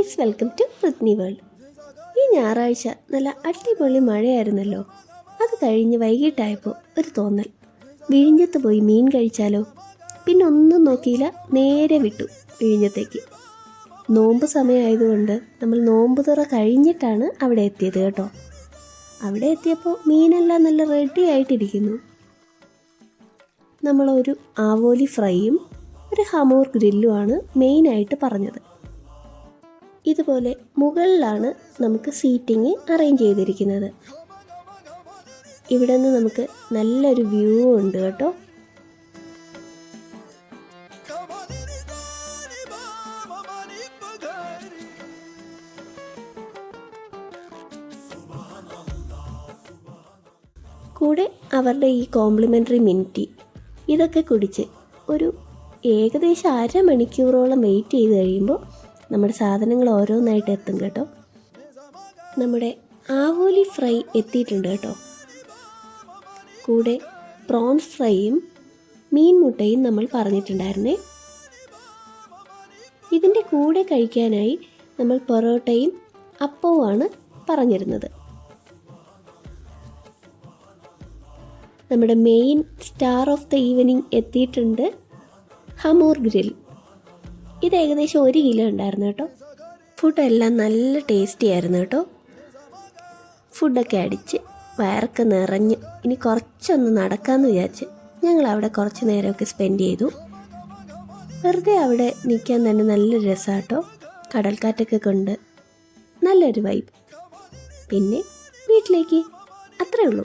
Guys welcome to Prithvi world ഈ ഞായറാഴ്ച നല്ല അടിപൊളി മഴയായിരുന്നല്ലോ. അത് കഴിഞ്ഞ് വൈകിട്ടായപ്പോൾ ഒരു തോന്നൽ. വിഴിഞ്ഞത്ത് പോയി മീൻ കഴിച്ചാലോ? പിന്നെ ഒന്നും നോക്കിയില്ല നേരെ വിട്ടു വിഴിഞ്ഞത്തേക്ക്. നോമ്പ് സമയമായതുകൊണ്ട് നമ്മൾ നോമ്പ് തുറ കഴിഞ്ഞിട്ടാണ് അവിടെ എത്തിയത് കേട്ടോ. അവിടെ എത്തിയപ്പോൾ മീനെല്ലാം നല്ല റെഡി ആയിട്ടിരിക്കുന്നു. നമ്മളൊരു ആവോലി ഫ്രൈയും ഒരു ഹമൂർ ഗ്രില്ലുമാണ് മെയിനായിട്ട് പറഞ്ഞത്. ഇതുപോലെ മുകളിലാണ് നമുക്ക് സീറ്റിംഗ് അറേഞ്ച് ചെയ്തിരിക്കുന്നത്. ഇവിടെ നിന്ന് നമുക്ക് നല്ലൊരു വ്യൂ ഉണ്ട് കേട്ടോ. കൂടെ അവരുടെ ഈ കോംപ്ലിമെന്ററി മിന്റി ഇതൊക്കെ കുടിച്ച് ഒരു ഏകദേശം അരമണിക്കൂറോളം വെയിറ്റ് ചെയ്ത് കഴിയുമ്പോൾ നമ്മുടെ സാധനങ്ങൾ ഓരോന്നായിട്ട് എത്തും കേട്ടോ. നമ്മുടെ ആവോലി ഫ്രൈ എത്തിയിട്ടുണ്ട് കേട്ടോ. കൂടെ പ്രോൺസ് ഫ്രൈയും മീൻ മുട്ടയും നമ്മൾ പറഞ്ഞിട്ടുണ്ടായിരുന്നേ. ഇതിന്റെ കൂടെ കഴിക്കാനായി നമ്മൾ പൊറോട്ടയും അപ്പവുമാണ് പറഞ്ഞിരുന്നത്. നമ്മുടെ main star of the evening എത്തിയിട്ടുണ്ട് ഹമൂർ ഗ്രിൽ. ഇത് ഏകദേശം ഒരു കിലോ ഉണ്ടായിരുന്നു കേട്ടോ. ഫുഡെല്ലാം നല്ല ടേസ്റ്റി ആയിരുന്നു കേട്ടോ. ഫുഡൊക്കെ അടിച്ച് വയറൊക്കെ നിറഞ്ഞ് ഇനി കുറച്ചൊന്ന് നടക്കാമെന്ന് വിചാരിച്ച് ഞങ്ങൾ അവിടെ കുറച്ച് നേരമൊക്കെ സ്പെൻഡ് ചെയ്തു. വെറുതെ അവിടെ നിൽക്കാൻ തന്നെ നല്ലൊരു രസമാട്ടോ കടൽക്കാറ്റൊക്കെ കൊണ്ട് നല്ലൊരു വൈബ് പിന്നെ വീട്ടിലേക്ക്. അത്രേ ഉള്ളൂ.